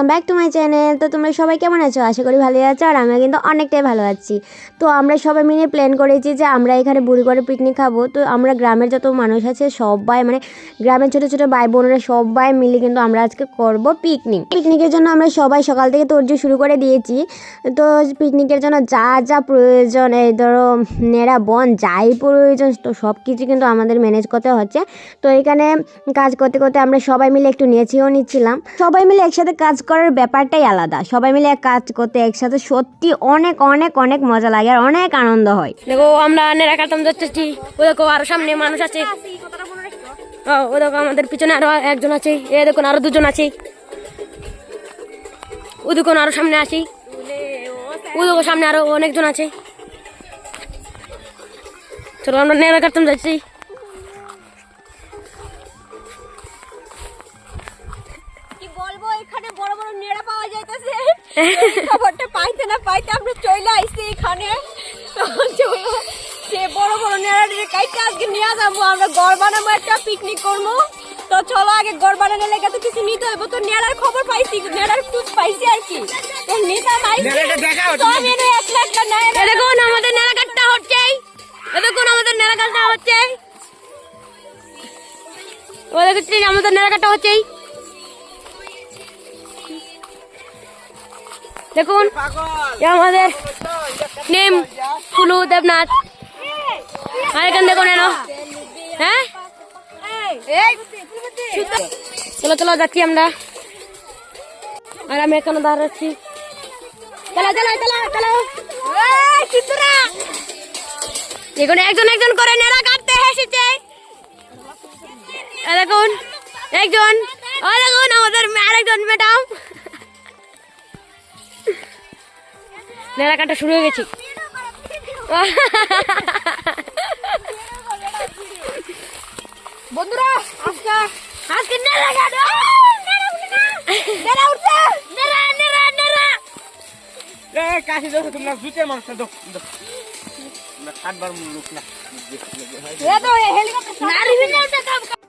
Welcome back to my channel তো তোমরা সবাই কেমন আছো? আশা করি ভালোই আছো, আর আমরা কিন্তু অনেকটাই ভালো আছি। তো আমরা সবাই মিলে প্ল্যান করেছি যে আমরা এখানে বুড়ি করে পিকনিক খাব। তো আমরা গ্রামের যত মানুষ আছে, সবাই মানে গ্রামের ছোটো ছোটো ভাই বোনেরা সবাই মিলে কিন্তু আমরা আজকে করব পিকনিক পিকনিকের জন্য আমরা সবাই সকাল থেকে তোর্য শুরু করে দিয়েছি। তো পিকনিকের জন্য যা যা প্রয়োজন, এই ধরো নেড়া, বন, যাই প্রয়োজন, তো সব কিছু কিন্তু আমাদের ম্যানেজ করতে হচ্ছে। তো এখানে কাজ করতে করতে আমরা সবাই মিলে একটু নেচেও নিচ্ছিলাম। সবাই মিলে একসাথে কাজ করার ব্যাপারটাই আলাদা। সবাই মিলে কাজ করতে একসাথে সত্যি অনেক অনেক অনেক মজা লাগে আর অনেক আনন্দ হয়। দেখো আমরা নেড়া কাটতাম যাচ্ছি। ও দেখো আরও সামনে মানুষ আছে। ও, দেখো আমাদের পিছনে আরও একজন আছে। এ দেখুন আরও দুজন আছে। ও দেখুন আরও সামনে আসি। ও দেখো সামনে আরও অনেকজন আছে। চলো আমরা নেড়া কাটতাম যাচ্ছি। বড় পাওয়া যাইতেছে। খবরটা পাইতে না পাইতে আমরা চলে আইছি এখানে। সে বড় বড় নেড়া নিয়ে কাইতে আজকে নিয়ে যাব আমরা গড় বানাবো একটা পিকনিক করব। তো চলো আগে গড় বানানো লেগে তো কিছু নিতে হইব। তো নেড়ার খবর পাইছি নেড়ার খুঁজ পাইছি আর কি। তো দেখুন আমাদের নেড়া কাটটা হচ্ছে? দেখুন আমাদের নেড়া কাটটা হচ্ছে? ও দেখছি আমাদের নেড়া কাটটা হচ্ছেই দেখুন আমাদের নেম ফুলু দেবনাথ। আর এখানে দেখুন এনো হ্যাঁ? চলো চলো, যাচ্ছি আমরা। আর আমি এখানে দাঁড়াচ্ছি চলো চলো চলো চলো। দেখুন একজন একজন করে নেড়া কাটতে এসেছে। দেখুন, একজন। দেখুন, আমাদের আরেকজন ম্যাডাম। নেড়া কাটা শুরু হয়ে গেছি। বন্ধুরা আজকে আজকে নেড়া কাটো নেড়া উঠছে। নেড়া নেড়া নেড়া এ কাশি দাও তোমরা জুতের মানুষটা দাও দাও না সাতবার লোক না। এ তো হেলিকপ্টার কাম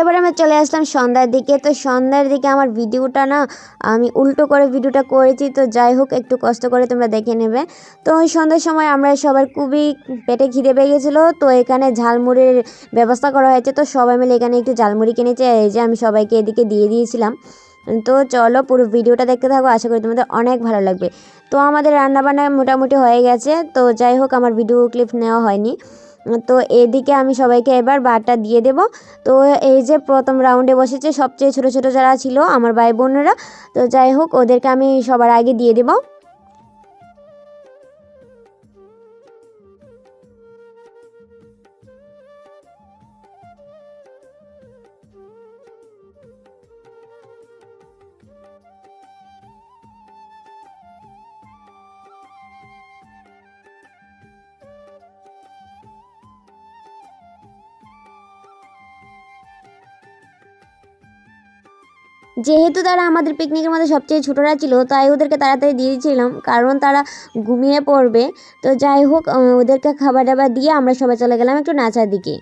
এবার আমরা চলে আসলাম সন্ধ্যার দিকে। তো সন্ধ্যার দিকে আমার ভিডিওটা না, আমি উল্টো করে ভিডিওটা করেছি, তো যাই হোক, একটু কষ্ট করে তোমরা দেখে নেবে। তো ওই সন্ধ্যার সময় আমরা সবার খুবই পেটে খিদে পেয়ে গেছিল, তো এখানে ঝালমুড়ির ব্যবস্থা করা হয়েছে। তো সবাই মিলে এখানে একটু ঝালমুড়ি কিনেছে, এই যে আমি সবাইকে এদিকে দিয়ে দিয়েছিলাম। তো চলো পুরো ভিডিওটা দেখতে থাকো, আশা করি তোমাদের অনেক ভালো লাগবে। তো আমাদের রান্নাবান্না মোটামুটি হয়ে গেছে, তো যাই হোক, আমার ভিডিও ক্লিপ নেওয়া হয়নি। তো এদিকে আমি সবাইকে এবার বারটা দিয়ে দেব। তো এই যে প্রথম রাউন্ডে বসেছে, সবচেয়ে ছোট ছোট যারা ছিল, আমার ভাই বোনেরা, তো যাই হোক, ওদেরকে আমি সবার আগে দিয়ে দেবো। যেহেতু তারা আমাদের পিকনিকের মধ্যে সবচেয়ে ছোটরা ছিল তাই ওদেরকে তাড়াতাড়ি দিয়ে দিয়েছিলাম কারণ তারা ঘুমিয়ে পড়বে তো যাই হোক ওদেরকে খাবার দাবার দিয়ে আমরা সবাই চলে গেলাম একটু নাচার দিকে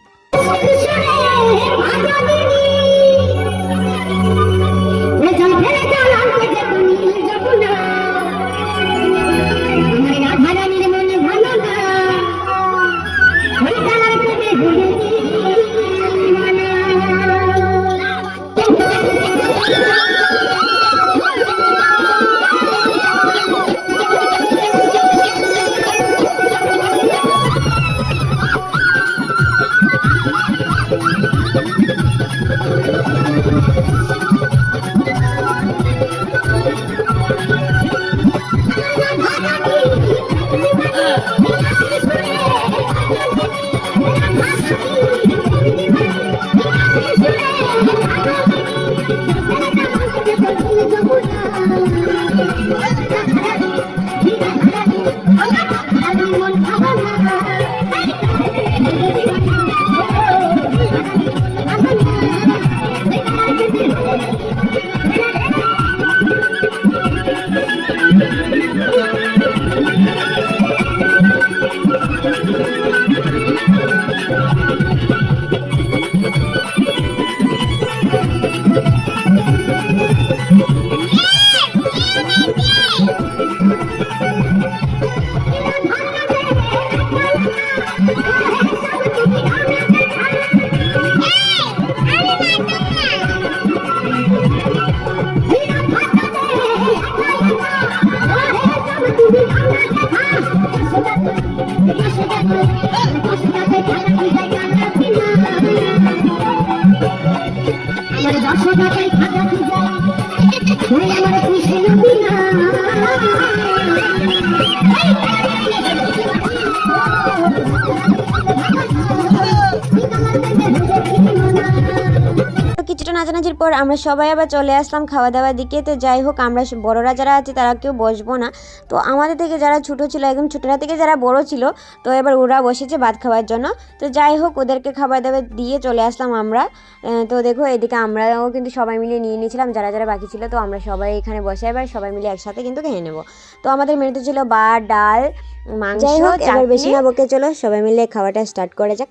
কিছুটা নাচানাচির পর আমরা সবাই আবার চলে আসলাম খাওয়া দাওয়ার দিকে। তো যাই হোক আমরা বড়রা যারা আছে তারা কেউ বসবো না। তো আমাদের থেকে যারা ছোটো ছিল একদম ছোটরা থেকে যারা বড় ছিল তো এবার ওরা বসেছে ভাত খাওয়ার জন্য। তো যাই হোক ওদেরকে খাবার দাবার দিয়ে চলে আসলাম আমরা। তো দেখো এদিকে আমরাও কিন্তু সবাই মিলে নিয়ে নিয়েছিলাম যারা যারা বাকি ছিল তো আমরা সবাই এখানে বসে এবার সবাই মিলে একসাথে কিন্তু খেয়ে নেব। তো আমাদের মেনুতে ছিল বা ডাল মাংস যাই হোক, এবার বেশি বেশি না বকে চলো সবাই মিলে খাওয়াটা স্টার্ট করা যাক।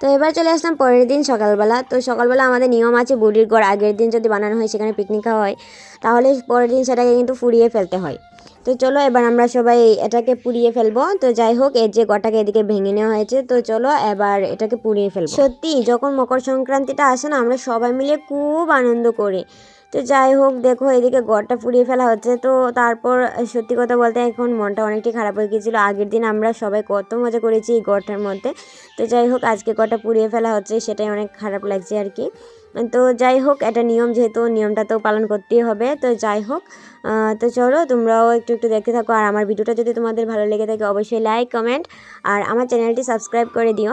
তো এবার চলে আসলাম পরের দিন সকালবেলা। তো সকালবেলা আমাদের নিয়ম আছে বুড়ির গড় আগের দিন যদি বানানো হয়, সেখানে পিকনিক খাওয়া হয়, তাহলে পরের দিন সেটাকে কিন্তু ফুরিয়ে ফেলতে হয়। তো চলো এবার আমরা সবাই এটাকে পুড়িয়ে ফেলব। তো যাই হোক, এর যে গটাকে এদিকে ভেঙে নেওয়া হয়েছে, তো চলো এবার এটাকে পুড়িয়ে ফেলব। সত্যি, যখন মকর সংক্রান্তিটা আসে না, আমরা সবাই মিলে খুব আনন্দ করি। তো যাই হোক, দেখো, এদিকে গড়টা পুড়িয়ে ফেলা হচ্ছে। তো তারপর, সত্যি কথা বলতে এখন মনটা অনেকটাই খারাপ হয়ে গিয়েছিল। আগের দিন আমরা সবাই কত মজা করেছি এই গড়টার মধ্যে। তো যাই হোক, আজকে গড়টা পুড়িয়ে ফেলা হচ্ছে, সেটাই অনেক খারাপ লাগছে আর কি। তো যাই হোক এটা নিয়ম যেহেতু নিয়মটা তো পালন করতেই হবে, তো যাই হোক তো চলো তোমরাও একটু একটু দেখতে থাকো। আর আমার ভিডিওটা যদি তোমাদের ভালো লেগে থাকে, অবশ্যই লাইক কমেন্ট আর আমার চ্যানেলটি সাবস্ক্রাইব করে দিও।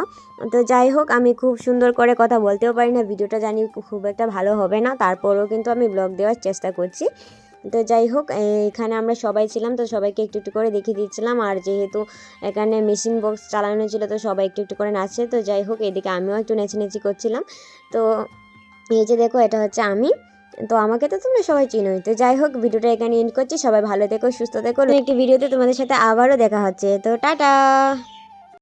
তো যাই হোক, আমি খুব সুন্দর করে কথা বলতেও পারি না, ভিডিওটা জানি খুব একটা ভালো হবে না, তারপরেও কিন্তু আমি ব্লগ দেওয়ার চেষ্টা করছি। তো যাই হোক এখানে আমরা সবাই ছিলাম, তো সবাইকে একটু একটু করে দেখিয়ে দিচ্ছিলাম, আর যেহেতু এখানে মেশিন বক্স চালানো ছিল, তো সবাই একটু একটু করে নাচছে, তো যাই হোক, এদিকে আমিও একটু নেচেনেচি করছিলাম। তো এই যে দেখো, এটা হচ্ছে আমি। তো আমাকে তো তোমরা সবাই চিনোই। তো যাই হোক, ভিডিওটা এখানে এন্ড করছি। সবাই ভালো থেকো, সুস্থ থেকো। একটি ভিডিওতে তোমাদের সাথে আবারও দেখা হচ্ছে। তো টাটা!